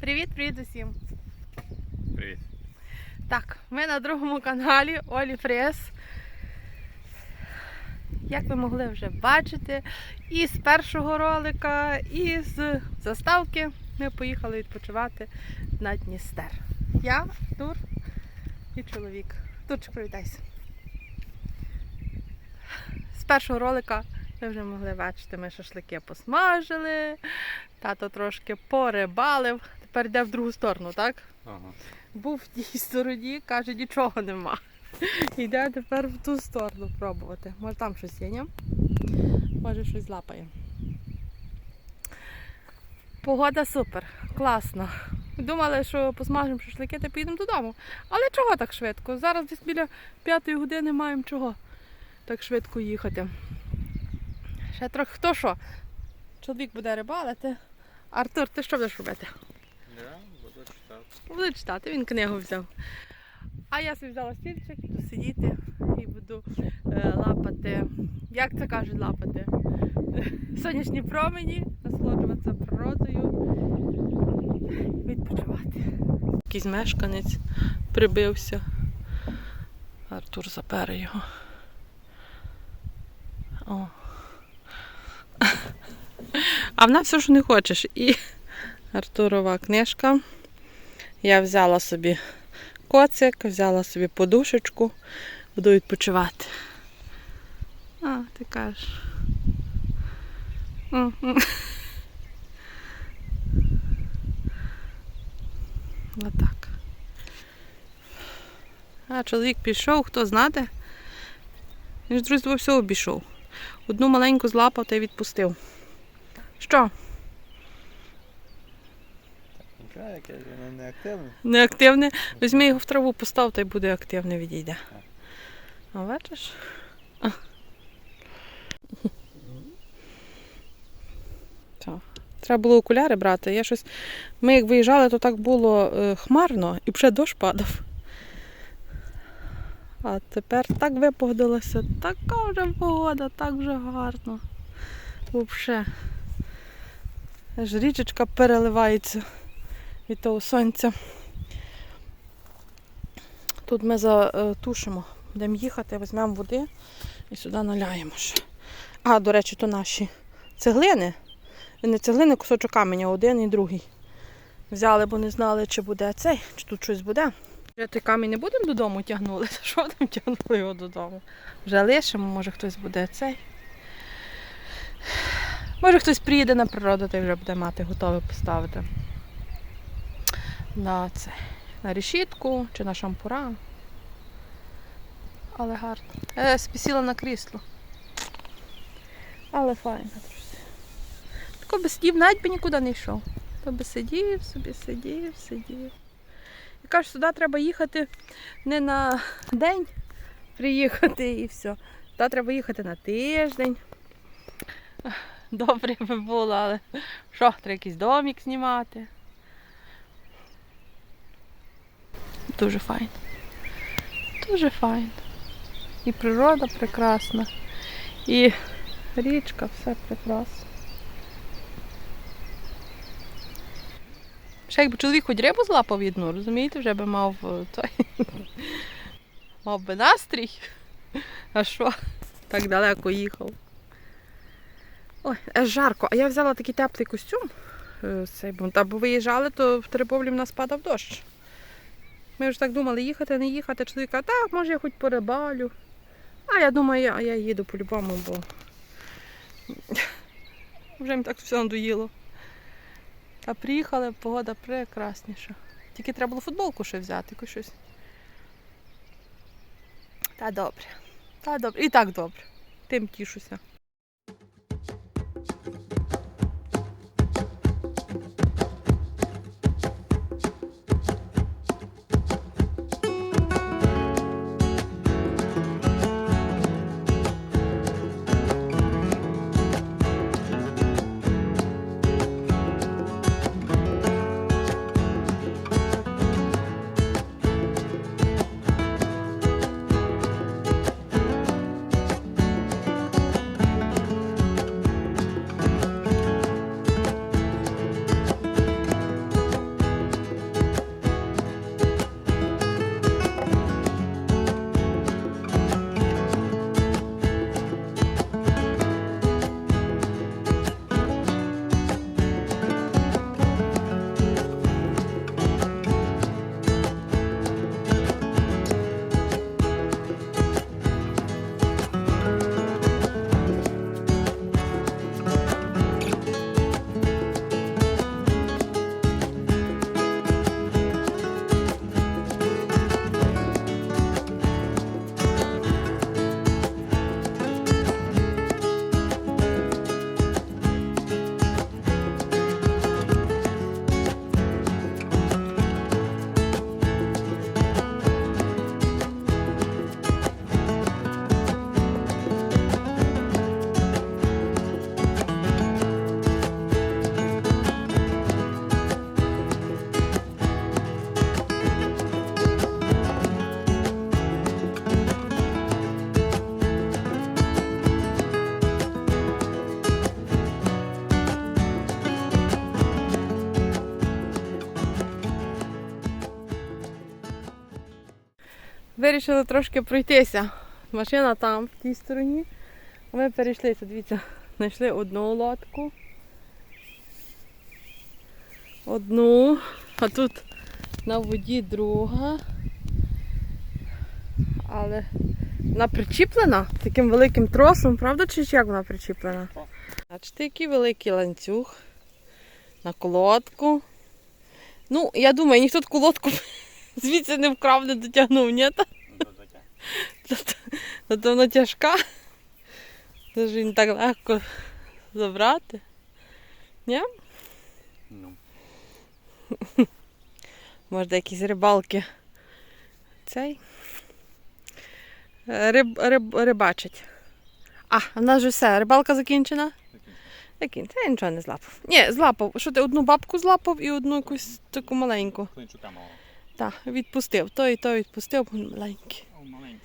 Привіт, привіт усім! Привіт. Так, ми на другому каналі Олі Фрес. Як ви могли вже бачити, і з першого ролика, і з заставки ми поїхали відпочивати на Дністер. Я, Тур і чоловік. Турчик, привітайся. З першого ролика ви вже могли бачити, ми шашлики посмажили, тато трошки порибалив. Тепер йде в другу сторону, так? Ага. був в тій стороні, каже, нічого нема. Йде тепер в ту сторону пробувати. Може там щось є, ні? Може щось лапає. Погода супер, класно. Думали, що посмажемо шашлики та поїдемо додому. Але чого так швидко? Зараз десь біля п'ятої години маємо чого так швидко їхати. Ще трохи хто що? Чоловік буде рибалити. Артур, ти що будеш робити? Я буду читати. Буду читати, він книгу взяв. А я собі взяла стільчик, буду сидіти і буду е, лапати. Як це кажуть, лапати? Сонячні промені, насолоджуватися природою, відпочивати. Якийсь мешканець прибився. Артур запере його. О. А вона все, що не хочеш. І Артурова книжка. Я взяла собі коцик, взяла собі подушечку, буду відпочивати. А, ти кажеш. Отак. А чоловік пішов, хто знати? Він ж друзі все обійшов. Одну маленьку злапав та й відпустив. Що? Нічого, яке воно не активне. Неактивне. Візьми його в траву, постав, та й буде активне відійде. А бачиш? Треба було окуляри брати. Я щось... Ми як виїжджали, то так було е, хмарно і вже дощ падав. А тепер так випогодилося, така вже погода, так вже гарно. Взагалі. Річечка переливається від того сонця. Тут ми затушимо, будемо їхати, візьмемо води і сюди наляємо ще. А, до речі, то наші цеглини. Не цеглини, кусочок каменя, один і другий. Взяли, бо не знали, чи буде цей, чи тут щось буде. Вже той камінь не будемо додому тягнули. Що там тягнули його додому? Вже лишимо, може хтось буде цей. Може хтось приїде на природу та вже буде мати готове поставити на це, на решітку чи на шампура. Але гарно. Я спісіла на крісло. Але файно, друзі. Тако би сидів, навіть би нікуди не йшов. То би сидів, собі сидів, сидів. І кажуть, сюди треба їхати не на день приїхати і все. Туди треба їхати на тиждень. Добре би було, але що, треба якийсь домик знімати. Дуже файно. Дуже файно. І природа прекрасна, і річка, все прекрасно. Ще якби чоловік хоч рибу злапав одну, розумієте, вже би мав е, той. Мав би настрій. А що? Так далеко їхав. Ой, аж жарко. А я взяла такий теплий костюм. е, бо, виїжджали, то в Теребовлі в нас падав дощ. Ми вже так думали, їхати, не їхати. Чоловік каже, так, може я хоч порибалю. А я думаю, я, я їду по-любому, бо вже їм так все надоїло. Та приїхали, погода прекрасніша. Тільки треба було футболку ще взяти, якусь щось. Та добре. Та добре. І так добре. Тим тішуся. Вирішили трошки пройтися. Машина там, в тій стороні. Ми перейшлися, дивіться, знайшли одну лодку. Одну, а тут на воді друга. Але вона причіплена таким великим тросом, правда, чи як вона причіплена? Бачите, який великий ланцюг на колодку. Ну, я думаю, ніхто таку лодку звідси не вкрав, не дотягнув, ні? Та? Тобто вона тяжка. Це ж не так легко забрати. Ні? Ну. Може, якісь рибалки. Цей. Риб, риб, рибачать. А, в нас же все, рибалка закінчена? Закінчена. Я нічого не злапав. Ні, злапав. Що ти одну бабку злапав і одну якусь таку маленьку. Клинчука мало. Так, відпустив. Той і той відпустив, бо він маленький. О, маленький.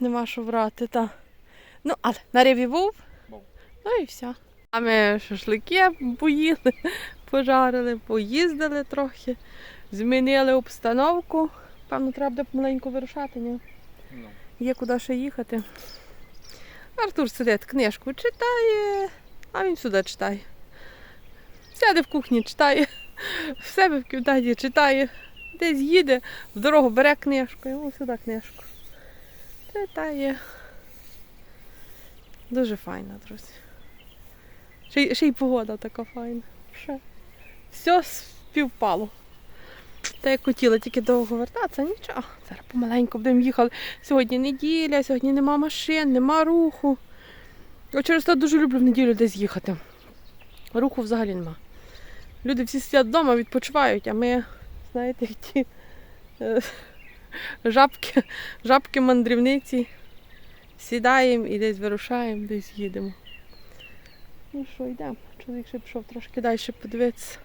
Нема що брати, та. Ну, але на рибі був. Був. Ну і все. А ми шашлики поїли, пожарили, поїздили трохи, змінили обстановку. Певно, треба буде помаленьку вирушати, ні? Ну. Є куди ще їхати. Артур сидить, книжку читає, а він сюди читає. Сяде в кухні, читає, в себе в кімнаті читає, десь їде, в дорогу бере книжку, йому сюди книжку. Читає. Дуже файно, друзі. Ще, ще й погода така файна. Ще. Все співпало. Та як хотіла тільки довго вертатися, нічого. Зараз помаленьку будемо їхали. Сьогодні неділя, сьогодні нема машин, нема руху. Я через те дуже люблю в неділю десь їхати. Руху взагалі нема. Люди всі сидять вдома, відпочивають, а ми, знаєте, як ті е, жабки, жабки мандрівниці. Сідаємо і десь вирушаємо, десь їдемо. Ну що, йдемо. Чоловік ще пішов трошки далі подивитися.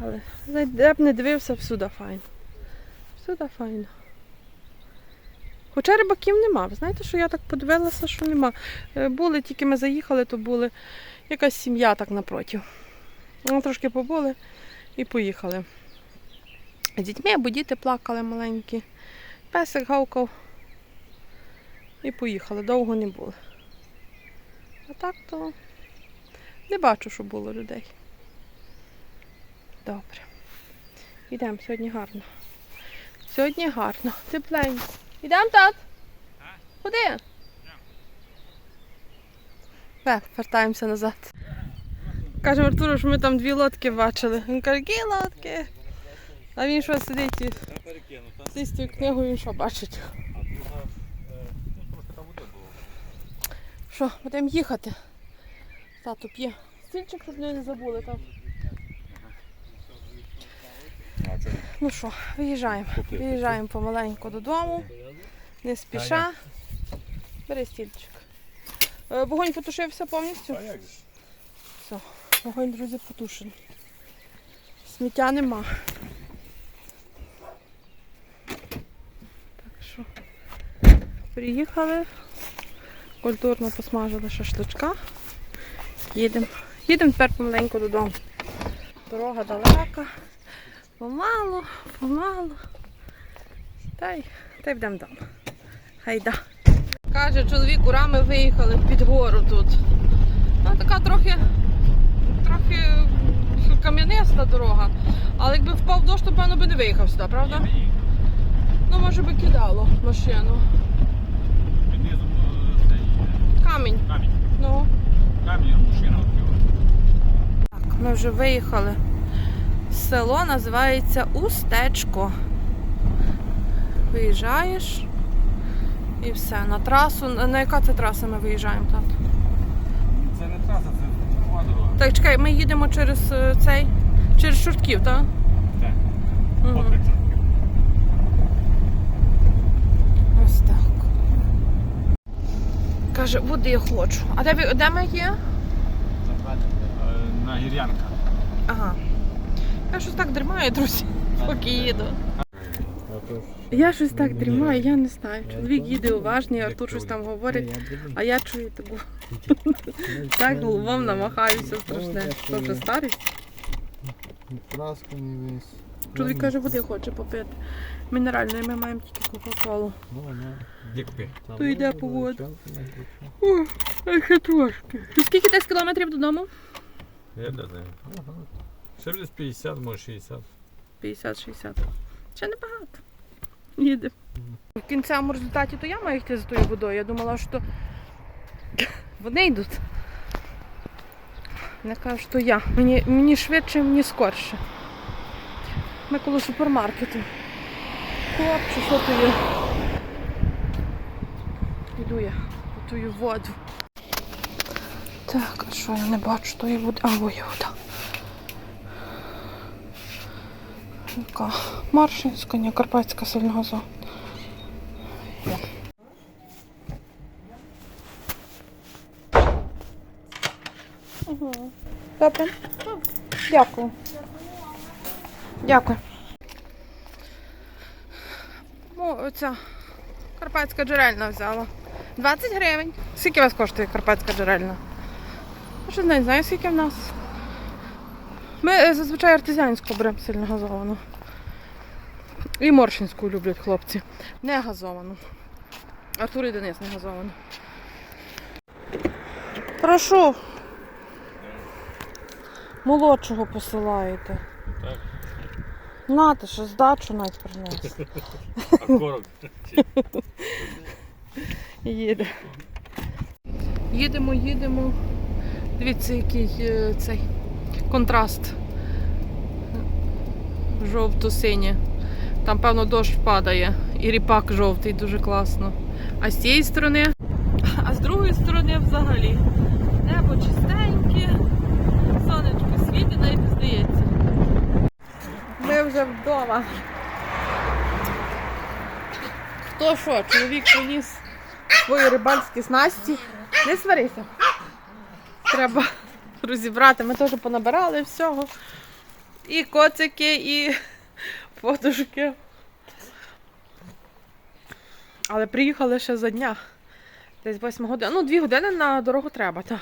Але де б не дивився, всюди файно. Всюди файно. Хоча рибаків нема. Ви знаєте, що я так подивилася, що нема. Е, Були, тільки ми заїхали, то були якась сім'я так напроти. Ну, трошки побули і поїхали. З дітьми, бо діти плакали маленькі. Песик гавкав. І поїхали, довго не були. А так то не бачу, що було людей. Добре. Йдемо, сьогодні гарно. Сьогодні гарно, тепленько. Йдемо, тат? Куди? Ве, вертаємося назад. Кажемо Артуру, що ми там дві лодки бачили. Він каже, які лодки? А він що сидить і з тою книгою, він що бачить. Що, будемо їхати? Тату п'є. Стільчик, щоб не забули там. Ну що, виїжджаємо. Виїжджаємо помаленьку додому. Не спіша. Бери стільчик. Е, Вогонь потушився повністю. Же? Вогонь, друзі, потушений. Сміття нема. Так що приїхали. Культурно посмажили шашличка. Їдемо. Їдемо тепер помаленьку додому. Дорога далека. Помалу, помалу. Та й, та й йдемо вдома. Хайда. Каже, чоловік урами виїхали під гору тут. Ну, така трохи трохи кам'яниста дорога. Але якби впав дощ, то певно би не виїхав сюди, правда? Ну, може би кидало машину. Е, е, Камінь. камінь. Ну. Камінь, машина відкрила. Так, ми вже виїхали. Село називається Устечко. Виїжджаєш і все. На трасу. На яка це траса ми виїжджаємо, так? Це не траса, це нова дорога. Так, чекай, ми їдемо через е, цей. Через Шортків, так? Так. Угу. Ось так. Каже, води хочу. А де, ви- де ми є? Е, На гір'янка. Ага. Я щось так дрімаю, друзі, поки їду. Я щось так дрімаю, я не знаю. Чоловік їде уважний, Артур щось там говорить, а я чую таку. Так головом намахаюся страшне. Що вже старість? Весь. Чоловік каже, води хоче попити. Мінеральної ми маємо тільки Кока-Колу. То йде по воду. Ой, ще трошки. Скільки десь кілометрів додому? Я не знаю. Ще десь 50, може 60. 50-60. Ще небагато. Їде. В кінцевому результаті то я маю йти за тою водою. Я думала, що вони йдуть. Я кажу, що я. Мені, мені швидше, мені скорше. Ми коло супермаркету. Хлопче, що то є? Йду я по тую воду. Так, а що я не бачу тої води? А, во є вода. Яка? Маршинська, ні, Карпатська сильного зона. Добре. Дякую. Дякую. О, оця карпатська джерельна взяла. 20 гривень. Скільки у вас коштує карпатська джерельна? Я не знаю, скільки в нас. Ми е, зазвичай артезіанську беремо сильно газовану. І моршинську люблять хлопці. Не газовану. Артур і Денис не газовану. Прошу. Молодшого посилаєте. Так. Нате, що здачу навіть принес. А корок? Їде. Їдемо, їдемо. Дивіться, який е, цей контраст. Жовто-синє. Там, певно, дощ падає. І ріпак жовтий, дуже класно. А з цієї сторони, а з другої сторони взагалі. Небо чистеньке, сонечко світить, навіть не здається. Ми вже вдома. Хто що, чоловік приніс свої рибальські снасті. Не сварися. Треба розібрати. Ми теж понабирали всього. І коцики, і подушки. Але приїхали ще за дня. Десь 8 годин. Ну, 2 години на дорогу треба, так.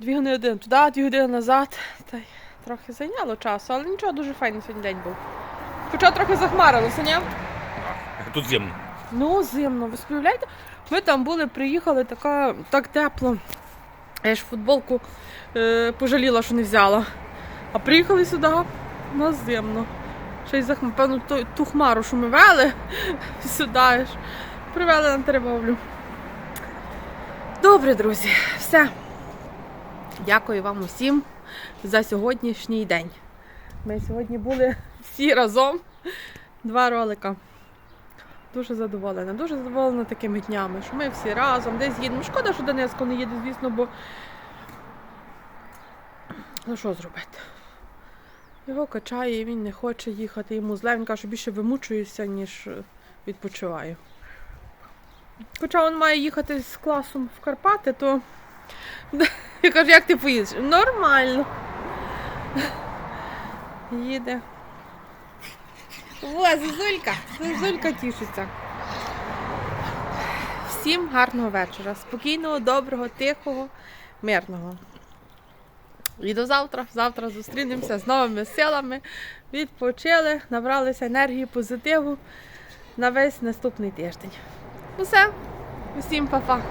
Дві години туди, дві години назад. Та й трохи зайняло часу, але нічого, дуже файний сьогодні день був. Хоча трохи захмарилося, ні? Тут зимно. Ну, зимно. Ви співляєте? Ми там були, приїхали, така, так тепло. Я ж футболку е, пожаліла, що не взяла. А приїхали сюди на зимно. Ще й захм... певно, ту, хмару, що ми вели сюди ж. Привели на торговлю. Добре, друзі, все. Дякую вам усім за сьогоднішній день. Ми сьогодні були всі разом. Два ролика. Дуже задоволена. Дуже задоволена такими днями, що ми всі разом десь їдемо. Шкода, що Донецько не їде, звісно, бо ну що зробити? Його качає, він не хоче їхати, йому зле, він каже, що більше вимучуюся, ніж відпочиваю. Хоча він має їхати з класом в Карпати, то я кажу, як ти поїдеш? Нормально. Їде. О, Зозулька, Зозулька тішиться. Всім гарного вечора. Спокійного, доброго, тихого, мирного. І до завтра. Завтра зустрінемося з новими силами. Відпочили, набралися енергії, позитиву на весь наступний тиждень. Усе. Усім па-па.